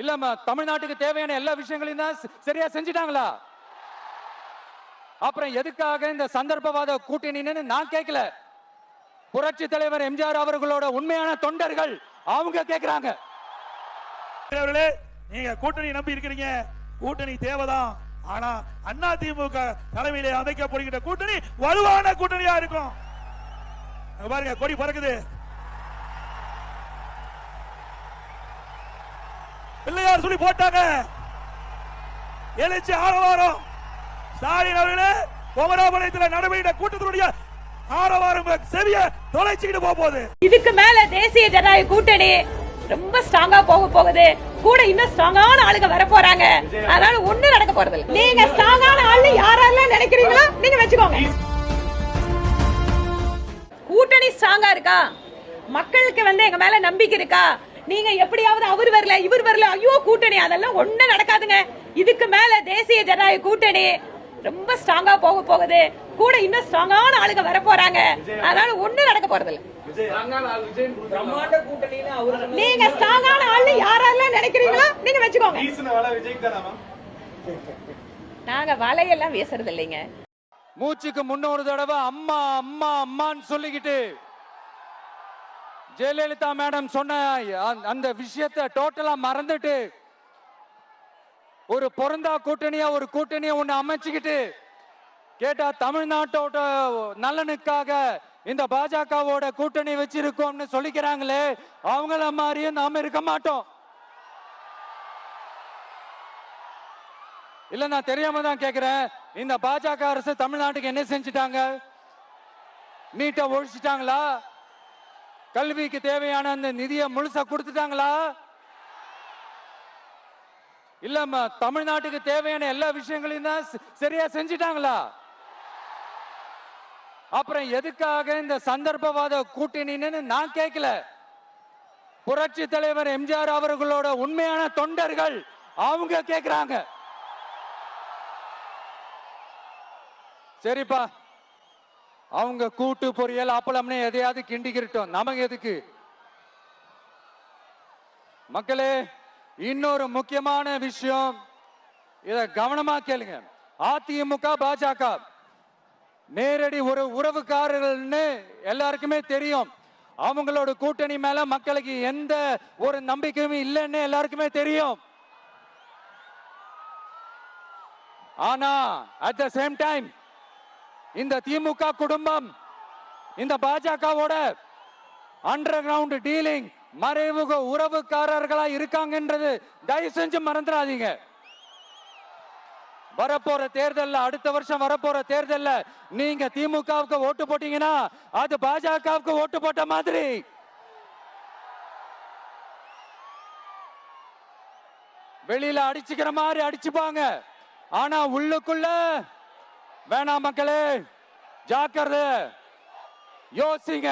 இல்லம்மா தமிழ்நாட்டுக்கு தேவையான எல்லா விஷயங்களையும் தான் சரியா செஞ்சுட்டாங்களா? அப்புறம் எதுக்காக இந்த சந்தர்ப்பவாத கூட்டணின்னு நான் கேட்கல புரட்சி தலைவர் எம்ஜிஆர் அவர்களோட உண்மையான தொண்டர்கள் அவங்க கேட்கிறாங்க நீங்க கூட்டணி நம்பி இருக்கிறீங்க. கூட்டணி தேவைதான். ஆனா அண்ணா திமுக தலைமையிலே அமைக்கப்படுகின்ற கூட்டணி வலுவான கூட்டணியா இருக்கும். பாருங்க கொடி பறக்குது. பிள்ளையார் சொல்லி போட்டாங்க. எழுச்சி ஆரவாரம். ஸ்டாலின் அவர்களே குமராபாளையத்தில் நடைபெற்ற கூட்டத்தினுடைய ஆரவாரம் செவிய தொலைச்சிக்கிட்டு போக போகுது இதுக்கு மேல தேசிய ஜனநாயக கூட்டணி ரொம்ப ஸ்ட்ராங்கா போக போகுது. கூட இன்னும் ஸ்ட்ராங்கான ஆளுங்க வர போறாங்க. அதனால ஒண்ணு நடக்க போறது இல்ல. நீங்க ஸ்ட்ராங்கான ஆளு யாரெல்லாம் நினைக்கிறீங்களோ நீங்க வச்சுக்கோங்க. கூட்டணி ஸ்ட்ராங்கா இருக்கா? மக்களுக்கு வந்து எங்க மேல நம்பிக்கை இருக்கா? நீங்க எப்படியாவது அவர் வரல இவர் வரல ஐயோ கூட்டணி அதெல்லாம் ஒண்ணு நடக்காதுங்க. இதுக்கு மேல தேசிய ஜனநாயக கூட்டணி ரொம்ப ஸ்ட்ராங்கா போக போகுது. கூட இன்னும் ஸ்ட்ராங்கான ஆளுங்க வர போறாங்க. அதனால ஒண்ணு நடக்க போறது இல்ல நீங்க ஸ்ட்ராங்கான ஆளு யாரெல்லாம் நினைக்கிறீங்களோ நீங்க வச்சுக்கோங்க. நாங்க வலையெல்லாம் வீசுறது இல்லைங்க. மூச்சுக்கு முன்னொரு தடவை அம்மா அம்மா அம்மான்னு சொல்லிக்கிட்டு ஜெயலலிதா மேடம் சொன்ன அந்த- விஷயத்தை டோட்டலா மறந்துட்டு ஒரு பொருந்தா கூட்டணியா ஒரு கூட்டணியை ஒண்ணு அமைச்சுக்கிட்டு கேட்டா தமிழ்நாட்டோட நலனுக்காக இந்த பாஜகவோட கூட்டணி வச்சிருக்கோம்னு சொல்லிக்கிறாங்களே அவங்கள மாதிரியும் நாம இருக்க மாட்டோம். இல்ல நான் தெரியாம தான் கேக்குறேன். இந்த பாஜக அரசு தமிழ்நாட்டுக்கு என்ன செஞ்சுட்டாங்க? நீட்டை ஒழிச்சிட்டாங்களா? கல்விக்கு தேவையான அந்த நிதியை முழுசா கொடுத்துட்டாங்களா? இல்லம்மா தமிழ்நாட்டுக்கு தேவையான எல்லா விஷயங்களையும் தான் சரியா செஞ்சுட்டாங்களா? அப்புறம் எதுக்காக இந்த சந்தர்ப்பவாத கூட்டணின்னு நான் கேட்கல புரட்சி தலைவர் எம்ஜிஆர் அவர்களோட உண்மையான தொண்டர்கள் அவங்க கேட்கிறாங்க சரிப்பா. அவங்க கூட்டு பொரியல் அப்பளம்னு எதையாவது கிண்டிக்கிட்டோம் நமக்கு எதுக்கு? மக்களே இன்னொரு முக்கியமான விஷயம். இத கவனமா கேளுங்க. அதிமுக பாஜக. நேரடி ஒரு உறவுக்காரர்கள்னு எல்லாருக்குமே தெரியும். அவங்களோட கூட்டணி மேல மக்களுக்கு எந்த ஒரு நம்பிக்கையும் இல்லைன்னு எல்லாருக்குமே தெரியும். ஆனா அட் த சேம் டைம் இந்த திமுக குடும்பம் இந்த பாஜகவோட அண்டர் கிரவுண்ட் டீலிங் மறைமுக உறவுக்காரர்களா இருக்காங்கன்றது தயவு செஞ்சு மறந்துடாதீங்க. வரப்போற தேர்தல்ல அடுத்த வருஷம் வரப்போற தேர்தல்ல நீங்க திமுகவுக்கு ஓட்டு போட்டீங்கன்னா அது பாஜகவுக்கு ஓட்டு போட்ட மாதிரி. வெளியில அடிச்சுக்கிற மாதிரி அடிச்சுப்பாங்க. ஆனா உள்ளுக்குள்ள வேணாம் மக்களே ஜாக்கிரதை யோசிங்க.